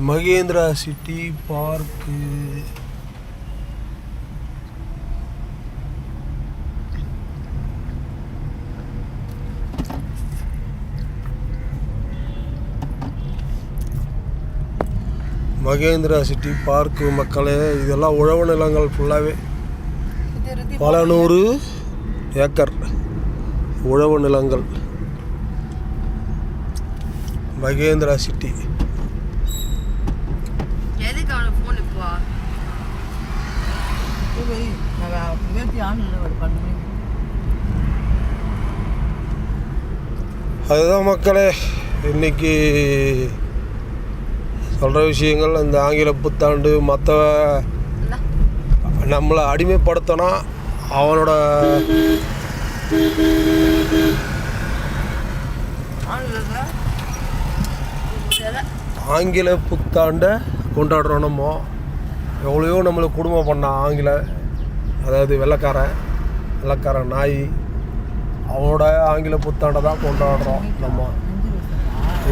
Mahindra city park. Mahindra city park மக்களே இதெல்லாம் உழவு நிலங்கள் ஃபுல்லாகவே பல நூறு ஏக்கர் உழவு நிலங்கள். மகேந்திரா சிட்டி. அவனுக்கு ஃபோன் இப்போ போய் நான் வேட்டி ஆன்லைனில் ஒரு பண்ணு அதுதான் மக்களே இன்னைக்கு சொல்கிற விஷயங்கள் இந்த ஆங்கில புத்தாண்டு மற்ற. நம்மளை அடிமைப்படுத்தினா அவனோட ஆங்கில புத்தாண்டை கொண்டாடுறோம் நம்ம. எவ்வளையோ நம்மளை குடும்பம் பண்ணான் ஆங்கில அதாவது வெள்ளைக்காரன் வெள்ளைக்காரன் நாய் அவனோட ஆங்கில புத்தாண்டை தான் கொண்டாடுறோம் நம்ம.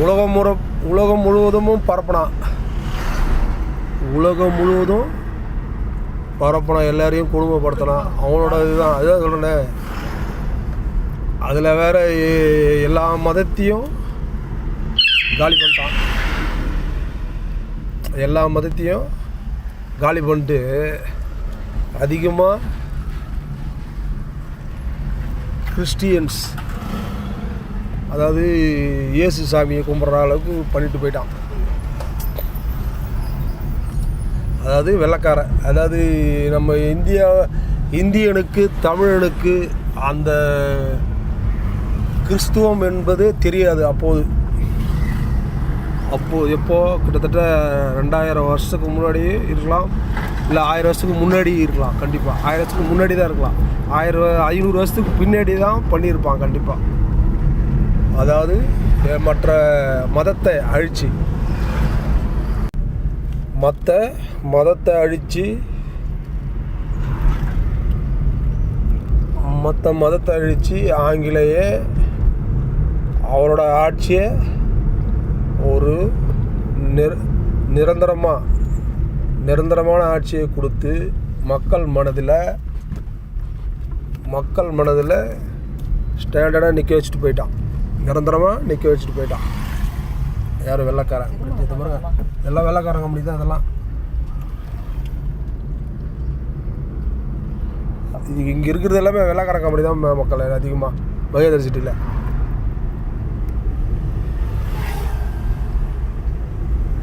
உலகம் முறை உலகம் முழுவதும் பரப்பினான் உலகம் முழுவதும் பரப்பினான் எல்லாரையும் குடும்பப்படுத்தினான் அவனோட இதுதான். அதுதான் சொல்கிறேனே அதில் வேறு எல்லா மதத்தையும் காலி பண்ணிட்டான். எல்லா மதத்தையும் காலி பண்ணிட்டு அதிகமாக கிறிஸ்டியன்ஸ் அதாவது இயேசு சாமியை கும்பிட்ற அளவுக்கு பண்ணிட்டு போயிட்டான். அதாவது வெள்ளக்காரன். அதாவது நம்ம இந்தியா இந்தியனுக்கு தமிழனுக்கு அந்த கிறிஸ்துவம் என்பது தெரியாது அப்போது. அப்போது எப்போ? கிட்டத்தட்ட ரெண்டாயிரம் வருஷத்துக்கு முன்னாடி இருக்கலாம். இல்லை ஆயிரம் வருஷத்துக்கு முன்னாடி இருக்கலாம் கண்டிப்பாக ஆயிரம் வருஷத்துக்கு முன்னாடி தான் இருக்கலாம். ஆயிரம் ஐநூறு வருஷத்துக்கு பின்னாடி தான் பண்ணியிருப்பான் கண்டிப்பாக அதாவது மற்ற மதத்தை அழித்து மற்ற மதத்தை அழித்து மற்ற மதத்தை அழித்து ஆங்கிலேய அவரோட ஆட்சியை ஒரு நிர நிரந்தரமாக நிரந்தரமான ஆட்சியை கொடுத்து மக்கள் மனதில் மக்கள் மனதில் ஸ்டாண்டர்டாக நிற்க வச்சுட்டு போயிட்டான். நிரந்தரமாக நிற்க வச்சுட்டு போயிட்டான். யார் வெள்ளைக்காரன்? இது பாருங்க எல்லாம் வெள்ளைக்காரன் கம்பெனி தான் அதெல்லாம். இது இங்கே இருக்கிறது எல்லாமே வெள்ளைக்காரன் கம்பெனி தான் மக்கள் அதிகமாக மகேந்திர சிட்டியில்